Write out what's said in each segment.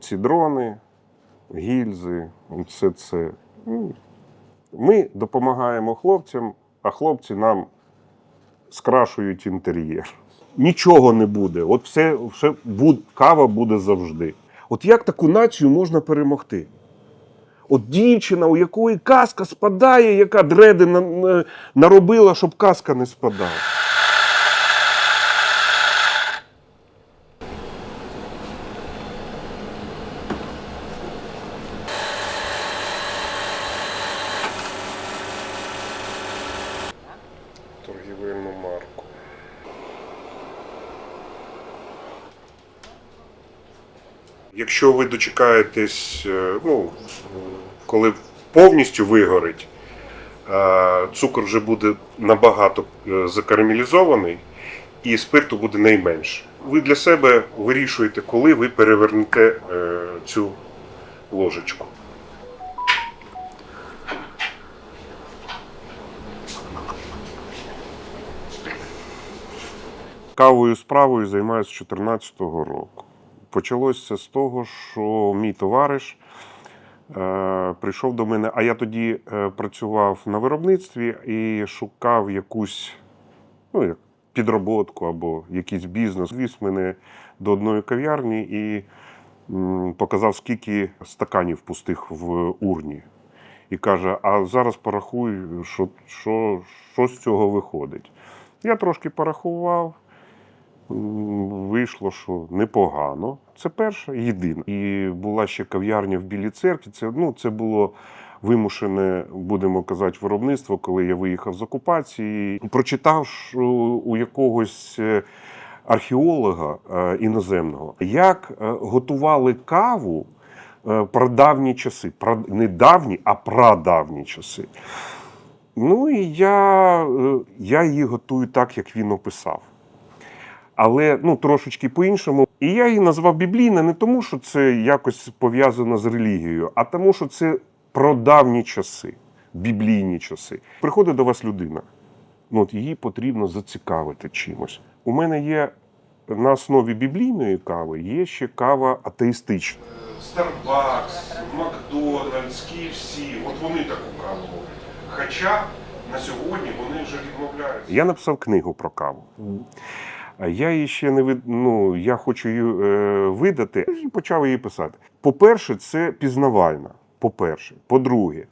Ці дрони, гільзи, все це. Ну, Ми допомагаємо хлопцям, а хлопці нам скрашують інтер'єр. Нічого не буде. От все, все буд, кава буде завжди. От як таку націю можна перемогти? От дівчина, у якої каска спадає, яка дреди на- на- наробила, щоб каска не спадала. Якщо ви дочекаєтесь, е, ну, коли повністю вигорить, е, цукор вже буде набагато е, закарамелізований і спирту буде найменше. Ви для себе вирішуєте, коли ви перевернете цю ложечку. Кавою справою займаюся з 2014 року. Почалося з того, що мій товариш е, прийшов до мене, а я тоді е, працював на виробництві і шукав якусь ну, як підроботку або якийсь бізнес. Віз мене до одної кав'ярні і м, показав, скільки стаканів пустих в урні. І каже: а зараз порахуй, що, що, що з цього виходить. Я трошки порахував. Вийшло, що непогано. Це перша, єдина. І була ще кав'ярня в Білій церкві. Це, ну, це було вимушене, будемо казати, виробництво, коли я виїхав з окупації. Прочитав що у якогось е, археолога е, іноземного, як е, готували каву прадавні часи. Не давні, а прадавні часи. Ну і я, я її готую так, як він описав але ну трошечки по-іншому. І я її назвав біблійна не тому, що це якось пов'язано з релігією, а тому, що це про давні часи, біблійні часи. Приходить до вас людина. Ну, от її потрібно зацікавити чимось. У мене є на основі біблійної кави є ще кава атеїстична. Starbucks, Макдональдс, KFC, от вони таку каву роблять. Хоча на сьогодні вони вже відмовляються. Я написав книгу про каву. А я її ще не вид... ну, я хочу її е, видати і почав її писати. По-перше, це пізнавальна. По-перше, по-друге,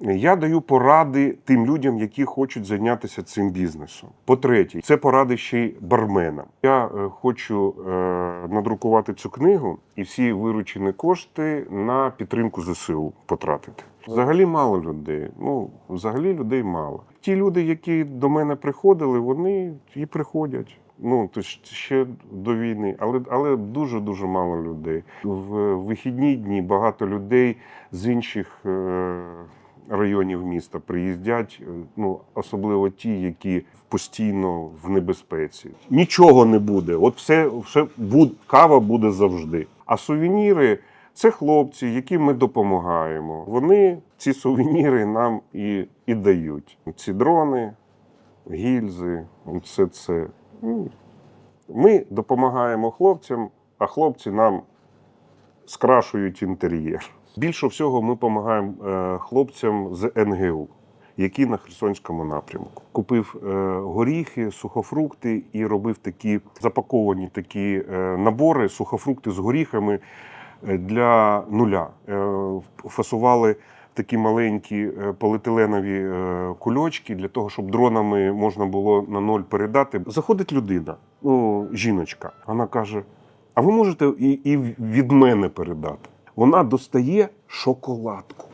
я даю поради тим людям, які хочуть зайнятися цим бізнесом. По-третє, це поради ще й барменам. Я е, хочу е, надрукувати цю книгу і всі виручені кошти на підтримку ЗСУ потратити. Взагалі мало людей. Ну, взагалі людей мало. Ті люди, які до мене приходили, вони і приходять. Ну, то ще до війни, але, але дуже дуже мало людей. В вихідні дні багато людей з інших е, районів міста приїздять, е, ну особливо ті, які постійно в небезпеці. Нічого не буде. От все, все буд, кава буде завжди. А сувеніри це хлопці, яким ми допомагаємо. Вони ці сувеніри нам і, і дають. Ці дрони, гільзи, все це. Ну, Ми допомагаємо хлопцям, а хлопці нам скрашують інтер'єр. Більше всього ми допомагаємо е, хлопцям з НГУ, які на Херсонському напрямку. Купив е, горіхи, сухофрукти і робив такі запаковані такі е, набори, сухофрукти з горіхами для нуля. Фасували такі маленькі поліетиленові кульочки для того, щоб дронами можна було на ноль передати. Заходить людина, ну, жіночка, вона каже: А ви можете і, і від мене передати? Вона достає шоколадку.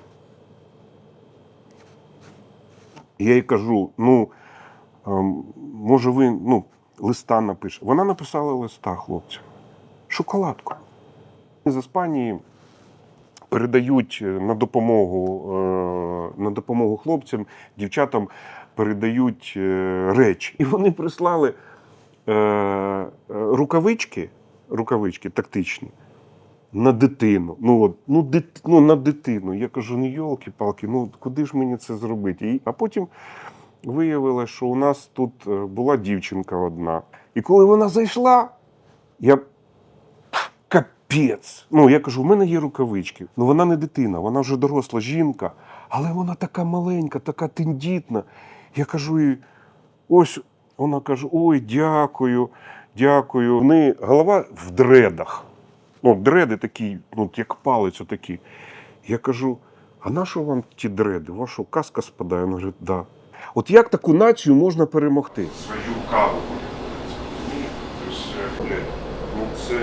Я їй кажу: ну, ем, може, ви ну, листа напише. Вона написала листа хлопцям. Шоколадку. З Іспанії передають на допомогу, е, на допомогу хлопцям, дівчатам передають е, речі. І вони прислали е, е, рукавички, рукавички тактичні. На дитину. Ну, от, ну, дит, ну на дитину. Я кажу, ну йолки-палки, ну куди ж мені це зробити? І, а потім виявилося, що у нас тут е, була дівчинка одна. І коли вона зайшла, я капець. Ну, я кажу, в мене є рукавички. Ну вона не дитина, вона вже доросла жінка, але вона така маленька, така тендітна. Я кажу їй, ось вона каже: ой, дякую, дякую. В неї голова в дредах. Ну, дреди такі, ну, як палець отакі. Я кажу: а на що вам ті дреди? Ваша каска спадає? Він говорить, да. От як таку націю можна перемогти? Свою каву. Це неправильно. Ну, це